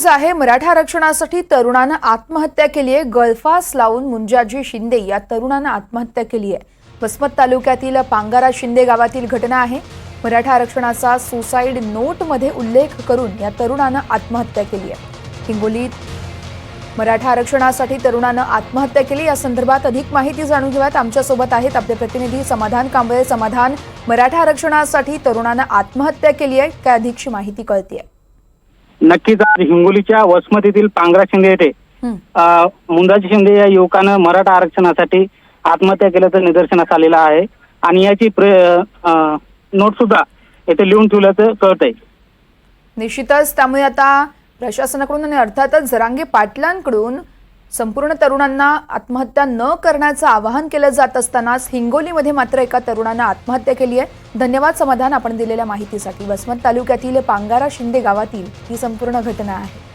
News आहे मराठा आरक्षणासाठी तरुणानं आत्महत्या केली आहे. गळफास लावून मुंजाजी शिंदे या तरुणानं आत्महत्या केली आहे. वसमत तालुक्यातील पांगारा शिंदे गावातील घटना आहे. मराठा आरक्षणाचा सुसाईड नोटमध्ये उल्लेख करून या तरुणानं आत्महत्या केली आहे. हिंगोलीत मराठा आरक्षणासाठी तरुणानं आत्महत्या केली. या संदर्भात अधिक माहिती जाणून घेऊयात. आमच्यासोबत आहेत आपले प्रतिनिधी समाधान कांबळे. समाधान मराठा आरक्षणासाठी तरुणानं आत्महत्या केली आहे. काय अधिकची माहिती कळते आहे नक्कीच आज हिंगोलीच्या वसमतीतील पांगरा शिंदे येथे मुंदाजी शिंदे या युवकानं मराठा आरक्षणासाठी आत्महत्या केल्याचं निदर्शनास आलेलं आहे. आणि याची नोट सुद्धा येथे लिहून ठेवल्याचं कळत आहे निश्चितच. त्यामुळे आता प्रशासनाकडून आणि अर्थातच जरांगे पाटलांकडून संपूर्ण तरुणांना आत्महत्या न करण्याचं आवाहन केलं जात असतानाच हिंगोलीमध्ये मात्र एका तरुणानं आत्महत्या केली आहे. धन्यवाद समाधान आपण दिलेल्या माहितीसाठी. वसमत तालुक्यातील पांगारा शिंदे गावातील ही संपूर्ण घटना आहे.